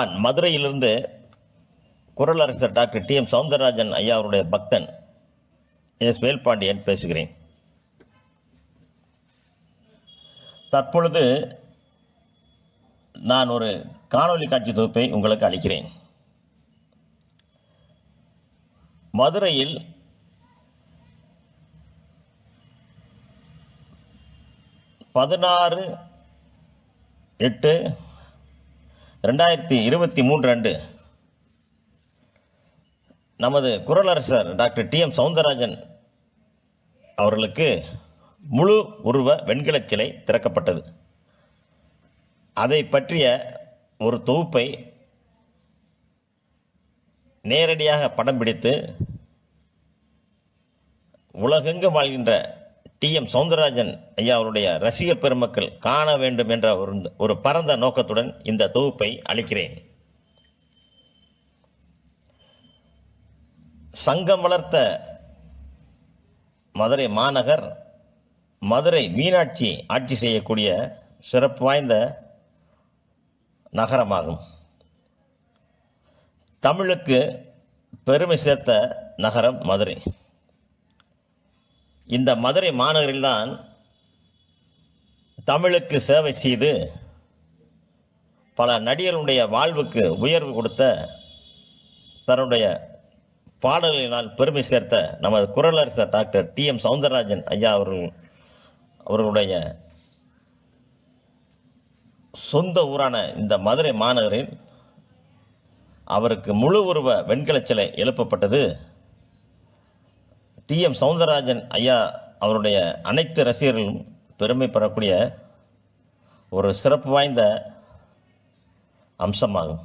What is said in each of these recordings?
நான் மதுரையிலிருந்து குரலரசர் டாக்டர் டி எம் சவுந்தரராஜன் ஐயா அவருடைய பக்தன் எஸ் வேல்பாண்டியன் பேசுகிறேன். தற்பொழுது நான் ஒரு காணொளி காட்சி தொகுப்பை உங்களுக்கு அளிக்கிறேன். மதுரையில் பதினாறு எட்டு ரெண்டாயிரத்தி இருபத்தி மூன்று அன்று நமது குரலரசர் டாக்டர் டி எம் சவுந்தரராஜன் அவர்களுக்கு முழு உருவ வெண்கலச் சிலை திறக்கப்பட்டது. அதை பற்றிய ஒரு தொகுப்பை நேரடியாக படம் பிடித்து உலகெங்கும் வாழ்கின்ற டி. எம். சவுந்தரராஜன் ஐயா அவருடைய ரசிகர் பெருமக்கள் காண வேண்டும் என்ற ஒரு ஒரு பரந்த நோக்கத்துடன் இந்த தொகுப்பை அளிக்கிறேன். சங்கம் வளர்த்த மதுரை மாநகர் மதுரை மீனாட்சி ஆட்சி செய்யக்கூடிய சிறப்பு வாய்ந்த நகரமாகும். தமிழுக்கு பெருமை சேர்த்த நகரம் மதுரை. இந்த மதுரை மாநகரில்தான் தமிழுக்கு சேவை செய்து பல நடிகர்களுடைய வாழ்வுக்கு உயர்வு கொடுத்த தன்னுடைய பாடல்களினால் பெருமை சேர்த்த நமது குரலரசர் டாக்டர் டி எம் சவுந்தரராஜன் ஐயா அவர்கள் அவர்களுடைய சொந்த ஊரான இந்த மதுரை மாநகரில் அவருக்கு முழு உருவ வெண்கலச் சிலை எழுப்பப்பட்டது. டி. எம். சவுந்தரராஜன் ஐயா அவருடைய அனைத்து ரசிகர்களும் பெருமை பெறக்கூடிய ஒரு சிறப்பு வாய்ந்த அம்சமாகும்.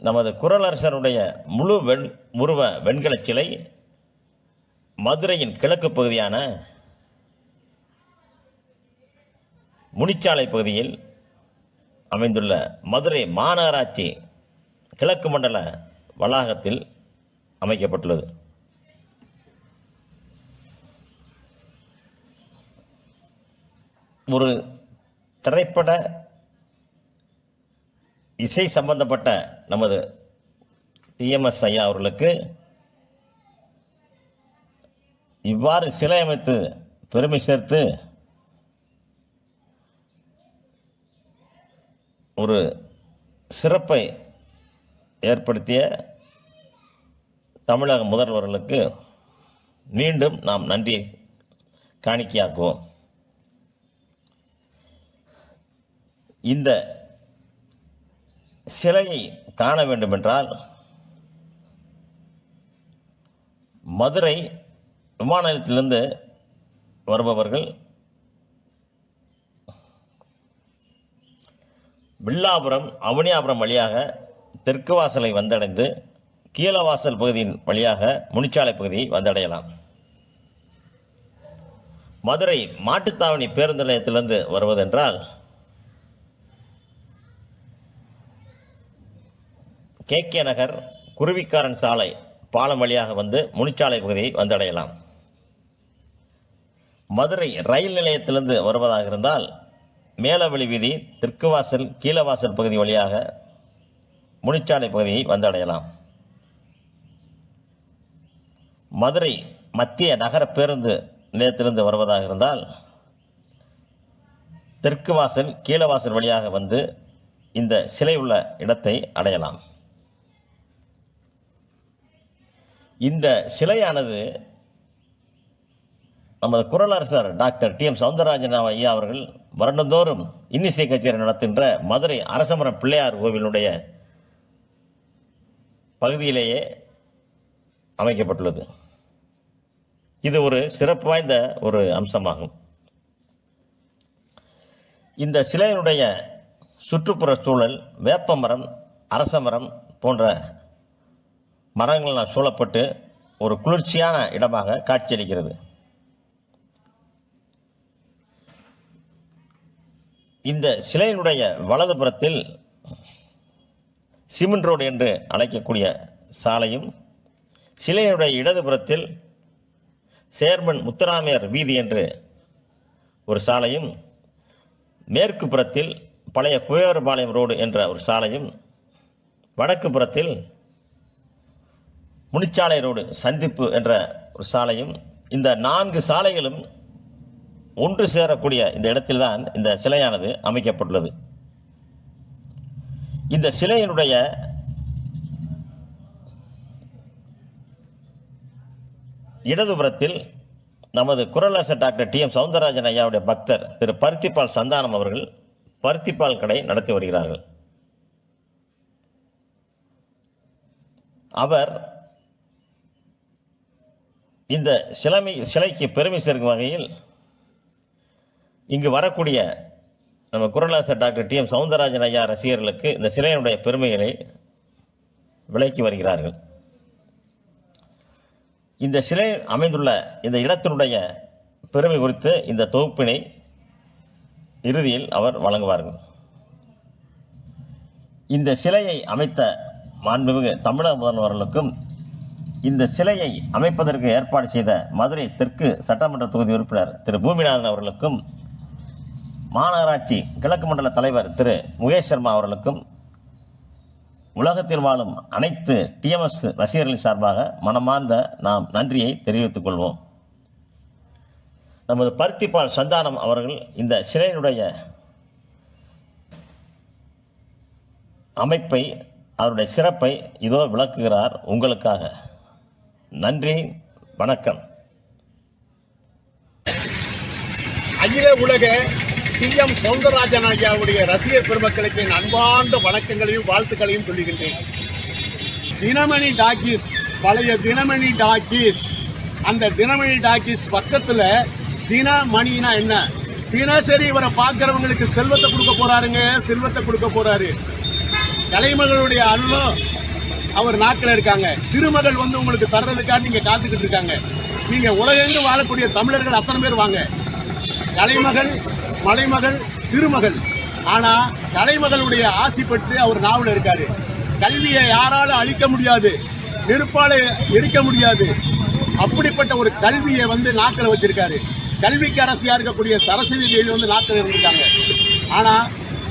நமது குரலரசருடைய முழு வெண் உருவ வெண்கலச் சிலை மதுரையின் கிழக்கு பகுதியான முனிச்சாலை பகுதியில் அமைந்துள்ள மதுரை மாநகராட்சி கிழக்கு மண்டல வளாகத்தில் அமைக்கப்பட்டுள்ளது. ஒரு திரைப்பட இசை சம்பந்தப்பட்ட நமது டிஎம்எஸ் ஐயா அவர்களுக்கு இவ்வாறு சிலை அமைத்து பெருமை சேர்த்து ஒரு சிறப்பை ஏற்படுத்திய தமிழக முதல்வர்களுக்கு மீண்டும் நாம் நன்றியை காணிக்கையாக்குவோம். இந்த சிலையை காண வேண்டுமென்றால் மதுரை விமான நிலையத்திலிருந்து வருபவர்கள் வில்லாபுரம் அவனியாபுரம் வழியாக தெற்கு வாசலை வந்தடைந்து கீழவாசல் பகுதியின் வழியாக முனிச்சாலை பகுதியை வந்தடையலாம். மதுரை மாட்டுத்தாவணி பேருந்து நிலையத்திலிருந்து வருவதென்றால் கே. கே. நகர் குருவிக்காரன் சாலை பாலம் வழியாக வந்து முனிச்சாலை பகுதியை வந்தடையலாம். மதுரை ரயில் நிலையத்திலிருந்து வருவதாக இருந்தால் மேலவழி வீதி தெற்கு வாசல் கீழவாசல் பகுதி வழியாக முனிச்சாலை பகுதியை வந்தடையலாம். மதுரை மத்திய நகர பேருந்து நிலையத்திலிருந்து வருவதாக இருந்தால் தெற்கு வாசல் கீழவாசல் வழியாக வந்து இந்த சிலை உள்ள இடத்தை அடையலாம். இந்த சிலையானது நமது குரலரசர் டாக்டர் டி எம் சவுந்தரராஜன் ஐயா அவர்கள் வருடந்தோறும் இன்னிசை கச்சேரி நடத்துகின்ற மதுரை அரசமரம் பிள்ளையார் கோவிலுடைய பகுதியிலேயே அமைக்கப்பட்டுள்ளது. இது ஒரு சிறப்பு வாய்ந்த ஒரு அம்சமாகும். இந்த சிலையினுடைய சுற்றுப்புற சூழல் வேப்ப மரம் அரச மரம் போன்ற மரங்களால் சூழப்பட்டு ஒரு குளிர்ச்சியான இடமாக காட்சியளிக்கிறது. இந்த சிலையினுடைய வலதுபுறத்தில் சிமெண்ட் ரோடு என்று அழைக்கக்கூடிய சாலையும் சிலையுடைய இடதுபுறத்தில் சேர்மன் முத்துராமையர் வீதி என்று ஒரு சாலையும் மேற்கு புறத்தில் பழைய குயவரபாளையம் ரோடு என்ற ஒரு சாலையும் வடக்கு புறத்தில் முனிச்சாலை ரோடு சந்திப்பு என்ற ஒரு சாலையும் இந்த நான்கு சாலைகளும் ஒன்று சேரக்கூடிய இந்த இடத்தில்தான் இந்த சிலையானது அமைக்கப்பட்டுள்ளது. இந்த சிலையினுடைய இடதுபுறத்தில் நமது குரலாசர் டாக்டர் டி எம் சவுந்தரராஜன் ஐயாவுடைய பக்தர் திரு பருத்திப்பால் சந்தானம் அவர்கள் பருத்திப்பால் கடை நடத்தி வருகிறார்கள். அவர் இந்த சிலைமை சிலைக்கு பெருமை சேர்க்கும் வகையில் இங்கு வரக்கூடிய நம்ம குரலாசர் டாக்டர் டி எம் சவுந்தரராஜன் ஐயா ரசிகர்களுக்கு இந்த சிலையினுடைய பெருமைகளை விளக்கி வருகிறார்கள். இந்த சிலை அமைந்துள்ள இந்த இடத்தினுடைய பெருமை குறித்து இந்த தொகுப்பினை இறுதியில் அவர் வழங்குவார்கள். இந்த சிலையை அமைத்த மாண்புமிகு தமிழக முதல்வர்களுக்கும் இந்த சிலையை அமைப்பதற்கு ஏற்பாடு செய்த மதுரை தெற்கு சட்டமன்ற தொகுதி உறுப்பினர் திரு. பூமிநாதன் அவர்களுக்கும் மாநகராட்சி கிழக்கு மண்டல தலைவர் திரு முகேஷ் சர்மா அவர்களுக்கும் உலகத்தில் வாழும் அனைத்து டிஎம்எஸ் ரசிகர்களின் சார்பாக மனமார்ந்த நாம் நன்றியை தெரிவித்துக் கொள்வோம். நமது பருத்திப்பால் சந்தானம் அவர்கள் இந்த சிலையினுடைய அமைப்பை அவருடைய சிறப்பை இதோ விளக்குகிறார். உங்களுக்காக நன்றி வணக்கம். அகில உலக டி எம் சவுந்தரராஜன் ஐயாவுடைய ரசிகர் பெருமக்களுக்கு என் அன்பார்ந்த வணக்கங்களையும் வாழ்த்துக்களையும் சொல்லுகின்றேன் தினமணி டாக்கீஸ் பழைய தினமணி டாக்கீஸ். அந்த தினமணி டாக்கீஸ் பக்கத்தில் தினமணினா என்ன? தினசரி இவரை பார்க்குறவங்களுக்கு செல்வத்தை கொடுக்க போறாருங்க செல்வத்தை கொடுக்க போறாரு. கலைமகளுடைய அருளும் அவர் நாக்கில் இருக்காங்க. திருமகள் வந்து உங்களுக்கு தர்றதுக்காக நீங்கள் காத்துக்கிட்டு இருக்காங்க. நீங்கள் உலகெங்கு வாழக்கூடிய தமிழர்கள் அத்தனை பேர் வாங்க. கலைமகள் மலைமகள் திருமகள். ஆனா தலைமகளுடைய ஆசி பற்றி அவர் நாவல் இருக்காரு. கல்வியை யாராலும் அழிக்க முடியாது நெருப்பால எரிக்க முடியாது. அப்படிப்பட்ட ஒரு கல்வியை வந்து நாக்கில் வச்சிருக்காரு. கல்விக்கு அரசியா இருக்கக்கூடிய சரஸ்வதி தேவி வந்து நாக்கில் இருந்திருக்காங்க. ஆனா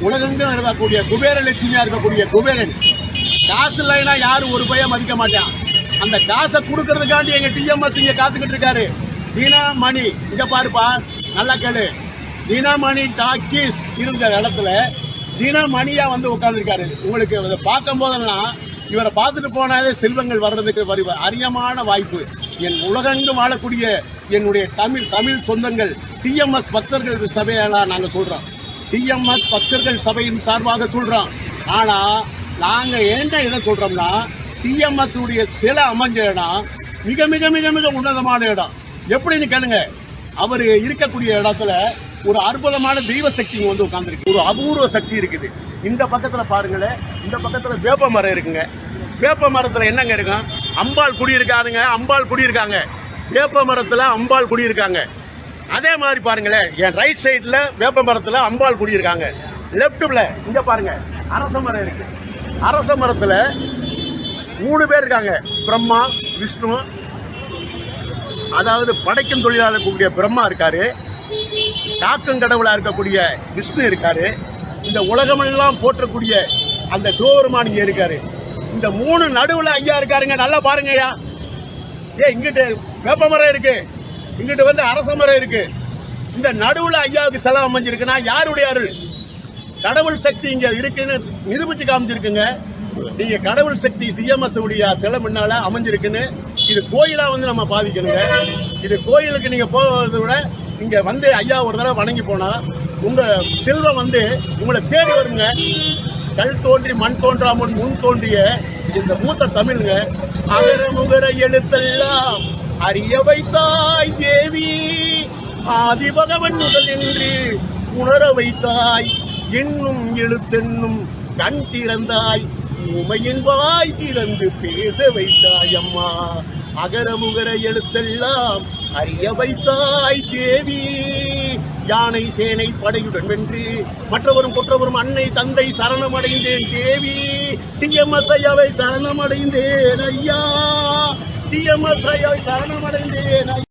உலகெங்கும் இருக்கக்கூடிய குபேர லட்சுமியா இருக்கக்கூடிய குபேரன் காசு இல்லைன்னா யாரும் ஒரு பையன் மதிக்க மாட்டான். அந்த காசை கொடுக்கறதுக்காண்டி எங்க டிஎம்எஸ் இங்க காத்துக்கிட்டு இருக்காரு. மணி இங்க பாருப்பா நல்லா கேளு. தினமணி டாக்கீஸ் இருந்த இடத்துல தினமணியாக வந்து உட்காந்துருக்காரு உங்களுக்கு இதை பார்க்கும் போதெல்லாம் இவரை பார்த்துட்டு போனாலே செல்வங்கள் வர்றதுக்கு வரி அரியமான வாய்ப்பு. என் உலகெங்கும் வாழக்கூடிய என்னுடைய தமிழ் தமிழ் சொந்தங்கள் டிஎம்எஸ் பக்தர்கள் சபையெல்லாம் நாங்கள் சொல்கிறோம் டிஎம்எஸ் பக்தர்கள் சபையின் சார்பாக சொல்கிறோம் ஆனால் நாங்கள் என்ன இதை சொல்கிறோம்னா டிஎம்எஸ் உடைய சில அமைஞ்ச இடம் மிக மிக மிக மிக உன்னதமான இடம். எப்படின்னு கேளுங்க. அவர் இருக்கக்கூடிய இடத்துல ஒரு அற்புதமான தெய்வ சக்தி வந்து உட்காந்துருக்கு ஒரு அபூர்வ சக்தி இருக்குது. இந்த பக்கத்தில் பாருங்களேன். இந்த பக்கத்தில் வேப்ப மரம் இருக்குங்க. வேப்ப மரத்தில் என்னங்க இருக்கும்? அம்பாள் குடி இருக்காருங்க அம்பாள் குடி இருக்காங்க. வேப்ப மரத்தில் அம்பாள் குடி இருக்காங்க. அதே மாதிரி பாருங்களேன். என் ரைட் சைடில் வேப்ப மரத்தில் அம்பாள் குடி இருக்காங்க. லெப்ட்ல இங்கே பாருங்க. அரச மரம் இருக்கு. அரச மரத்தில் மூணு பேர் இருக்காங்க. பிரம்மா விஷ்ணு அதாவது படைக்கும் தொழிலாளர் கூடிய பிரம்மா இருக்காரு. காக்கும் கடவுளாக இருக்கக்கூடிய விஷ்ணு இருக்காரு. இந்த உலகமெல்லாம் போற்றக்கூடிய அந்த சிவபெருமான் இங்கே இருக்காரு. இந்த மூணு நடுவில் ஐயா இருக்காருங்க. நல்லா பாருங்க ஐயா. ஏ இங்கிட்டு வேப்ப மரம் இருக்கு. இங்கிட்டு வந்து அரச மரம் இருக்கு. இந்த நடுவில் ஐயாவுக்கு செலவு அமைஞ்சிருக்குன்னா யாருடைய அருள்? கடவுள் சக்தி இங்க இருக்குன்னு நிரூபிச்சு காமிச்சிருக்குங்க. நீங்க கடவுள் சக்தி டிஎம்எஸ் உடைய சிலை முன்னால அமைஞ்சிருக்குன்னு இது கோயிலா வந்து நம்ம பாதிக்கணுங்க. இது கோயிலுக்கு நீங்க போவதை விட இங்கே வந்து ஐயா ஒரு தடவை வணங்கி போனால் உங்கள் செல்வம் வந்து உங்களை தேடி வருங்க. கல் தோன்றி மண் தோன்றாமல் முன் தோன்றிய இந்த மூத்த தமிழுங்க அகர முகர எழுத்தெல்லாம் அறிய வைத்தாய் தேவி. ஆதிபகவன் முதல் என்று உணர வைத்தாய். இன்னும் எழுத்தென்னும் கண் திறந்தாய். உமையின் வாய் திறந்து பேச வைத்தாய் அம்மா. அகர முகர எழுத்தெல்லாம் அறிய வைத்தாய் தேவி. யானை சேனை படையுடன் வென்று மற்றவரும் குற்றவரும் அன்னை தந்தை சரணமடைந்தேன் தேவி. டிஎம்எஸ் சரணமடைந்தேன் ஐயா. டிஎம்எஸ் சரணமடைந்தேன்